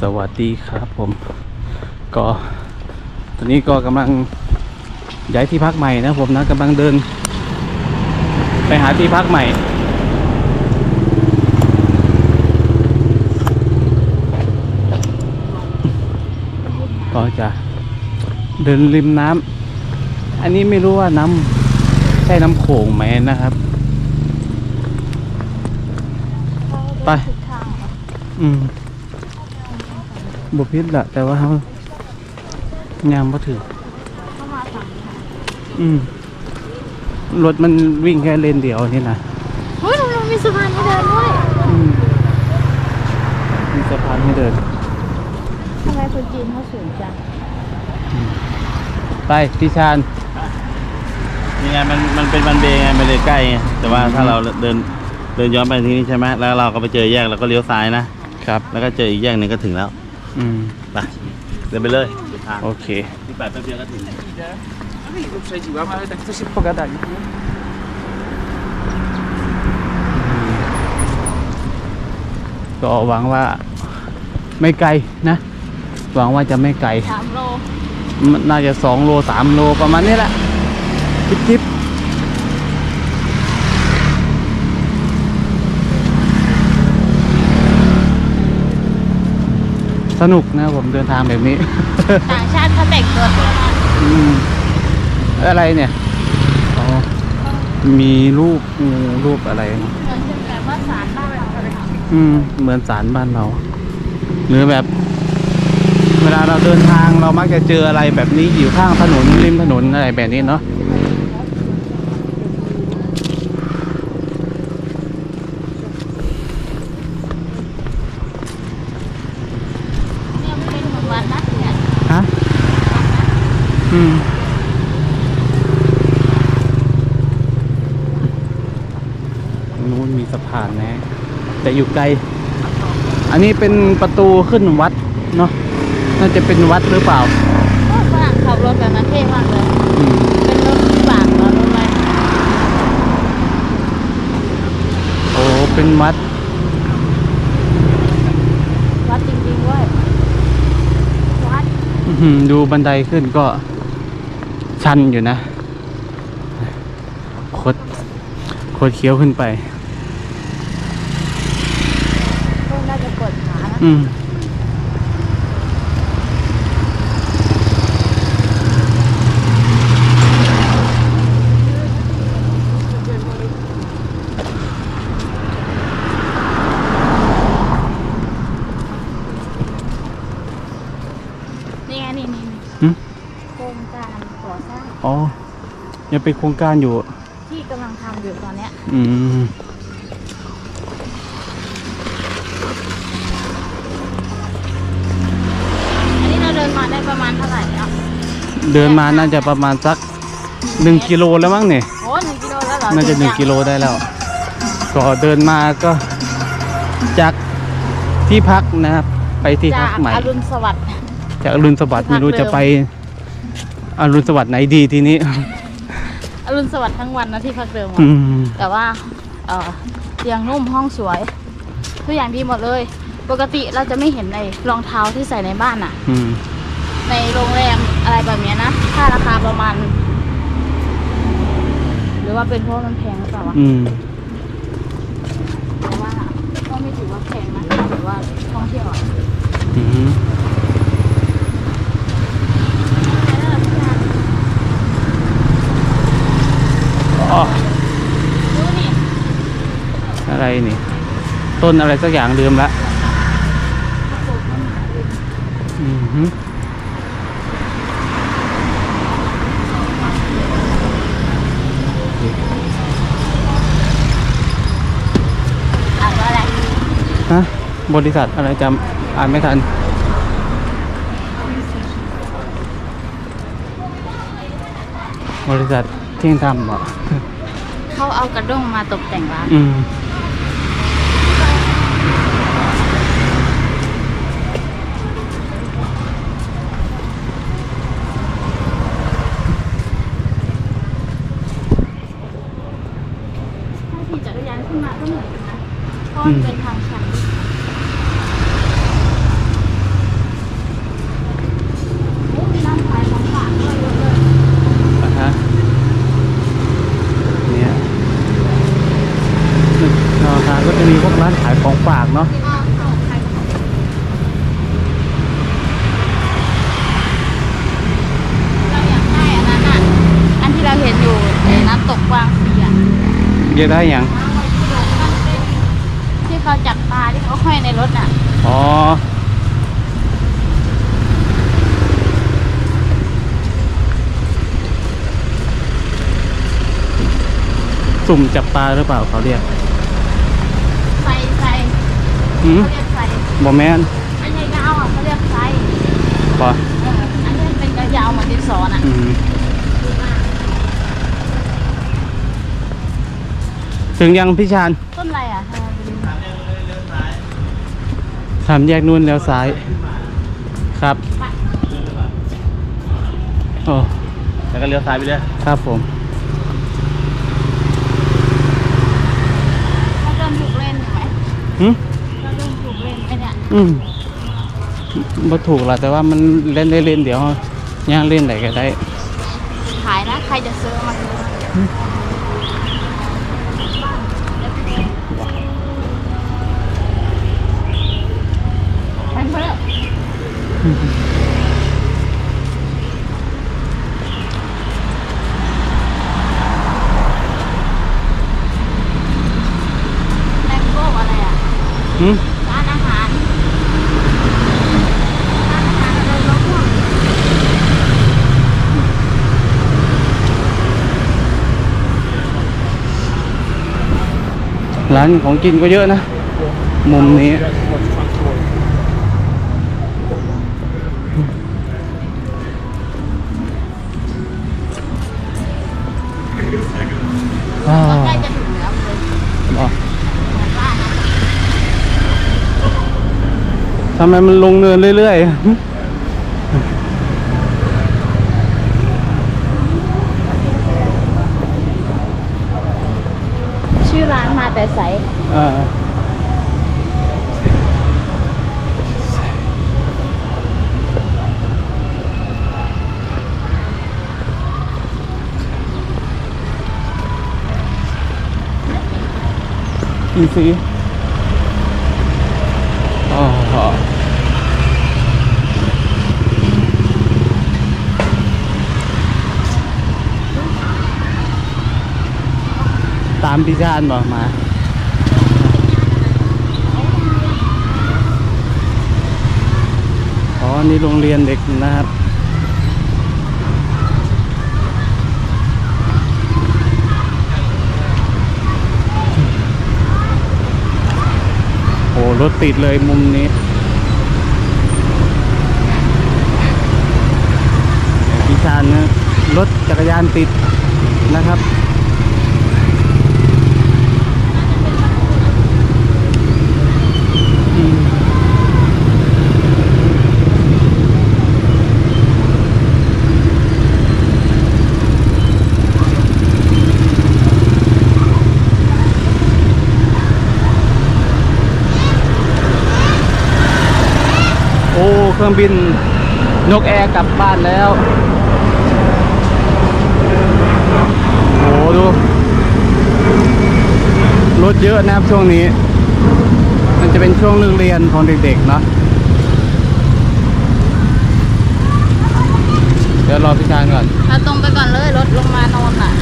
สวัสดีครับผม ก็ตอนนี้ก็กำลังย้ายที่พักใหม่นะผมนะกำลังเดิน ไปหาที่พักใหม่ ก็จะเดินริมน้ำอันนี้ไม่รู้ว่าน้ำใช่น้ำโขงไหมนะครับ ไป อืม บุพิษแหละแต่ว่าเขายามมาถือเข้ามาสั่งอืมรถมันวิ่งแค่เลนเดียวนี่นะเฮ้ยเรามีสะพานให้เดินด้วยอืมมีสะพานให้เดินทำไมคนจีนเขาสูงจังไปพี่ชาญนี่ไงมันมันเป็นวันเบย์ไงมันเลยใกล้ไงแต่ว่าถ้าเราเดินเดินย้อนไปที่นี่ใช่ไหมแล้วเราก็ไปเจอแยกแล้วก็เลี้ยวซ้ายนะครับ แล้วก็เจออีกแยกหนึ่งก็ถึงแล้ว อืมไปเดินไปเลยทางโอเคที่แปดแป๊บเดียวก็ถึง Przechodziłam, ale tak to się pogadali. ก็หวังว่าไม่ไกลนะ หวังว่าจะไม่ไกล สามโลมันน่าจะสองโลสามโลประมาณนี้แหละจิ๊บจิ๊ สนุกนะผมเดินทางแบบนี้ ต่างชาติเขาแต่งตัวสวยมากอืมอะไรเนี่ยอ๋อมีรูปงูรูปอะไรเหมือนจะแบบว่าสารบ้านเราเลยอืม เหมือนสารบ้านเรา หรือแบบ เวลาเราเดินทางเรามักจะเจออะไรแบบนี้อยู่ข้างถนนริมถนนอะไรแบบนี้เนาะ เนี่ยมันเป็นเหมือนวันนัดเนี่ย ฮะ อืมนู้นมีสะพานนะ แต่อยู่ไกล อันนี้เป็นประตูขึ้นวัดเนาะน่าจะเป็นวัดหรือเปล่าโอ้ฝรั่งขับรถแบบนั้นเท่มากเลยอืมเป็นรถวิบากเหรอรถอะไรโอ้เป็นวัด วัดจริงๆด้วยวัดอื้อหือดูบันไดขึ้นก็ ชันอยู่นะโคดโคดเคี้ยวขึ้นไป ก็น่าจะปวดขานะ อืม นี่ไงนี่นี่นี่ หึ โครงการก่อสร้าง อ๋อ ยังเป็นโครงการอยู่ ที่กำลังทำอยู่ตอนเนี้ยอืมอันนี้เราเดินมาได้ประมาณเท่าไหร่แล้วเดินมาน่าจะประมาณสักหนึ่งกิโลแล้วมั้งเนี่ย โอ้หนึ่งกิโลแล้วเหรอน่าจะหนึ่งกิโลได้แล้ว ก็เดินมาก็จากที่พักนะครับ ไปที่จาพักกใหม่ อรุณสวัสดิ์ จากอรุณสวัสดิ์ที่พักไม่รู้จะเดิม ไปอรุณสวัสดิ์ไหนดีทีนี้ อรุณสวัสดิ์ทั้งวันนะที่พักเดิมอะอืมแต่ว่าเออเตียงนุ่มห้องสวยทุกอย่างดีหมดเลย ปกติเราจะไม่เห็นในรองเท้าที่ใส่ในบ้านอะอืมในโรงแรมอะไรแบบเนี้ยนะค่าราคาประมาณ หรือว่าเป็นเพราะมันแพงหรือเปล่าวะ อืมแต่ว่าก็ไม่ถือว่าแพงนะถือว่าท่องเที่ยวอะอืมอ๋อ ดูนี่ อะไร นี่ ต้นอะไรสักอย่างลืมละอือหืออ่านว่าอะไรฮะบริษัทอะไรจำอ่านไม่ทัน บริษัทเที่ยงธรรมเหรอเขาเอากระด้งมาตกแต่งร้าน อืม ก็เป็นทางชันโอ้มีร้ขายของฝากด้วยเยอะเลยอะฮะเนี่ยทางทางก็จะมีพวกร้านขายของฝากเนาะยากเราอยากได้อันนั้นอะ อันที่เราเห็นอยู่ในน้ำตกวางเสีย เยอะได้ยัง ห้อยในรถน่ะ อ๋อ สุ่มจับปลาหรือเปล่าเขาเรียกไซไซหืมเขาเรียกไซบอแมนอันใหญ่ยาวอะเขาเรียกไซปะเอออันนี้เป็นยาวๆเหมือนดินสอน่ะอืมถึงยังพี่ชานต้นอะไรอะ ทำไมเป็นสามแยกนู่นแล้วซ้ายครับโอ้แล้วก็เลี้ยวซ้ายไปเรื่อยครับผมเราเริ่มถูกเล่นอยู่ไหมหืมเราเริ่มถูกเล่นไหมเนี่ยอืมบ่ถูกละแต่ว่ามันเล่นได้เล่นเดี๋ยวย่างเล่นไหนก็ได้ ขายนะ ใครจะซื้อมาซื้อแพงเพิ่มแมงโก้อะไรอะ หืมร้านอาหารร้านอาหารอะไรรถพ่วงร้านของกินก็เยอะนะ มุมนี้อ้าว ทำไมมันลงเนินเรื่อยๆ ชื่อร้านมาแต่ใสอ่าอีซีามพิจารณ์บอกมาอ๋อนี่โรงเรียนเด็กนะครับโอ้รถติดเลยมุมนี้พิชานนะรถจักรยานติดนะครับ เครื่องบินนกแอร์กลับบ้านแล้ว โอ้ดู รถเยอะนะครับช่วงนี้ มันจะเป็นช่วงเลิกเรียนของเด็กๆเนาะเดี๋ยวรอพี่ชานก่อนเราตรงไปก่อนเลย รถลงมาโนนอะ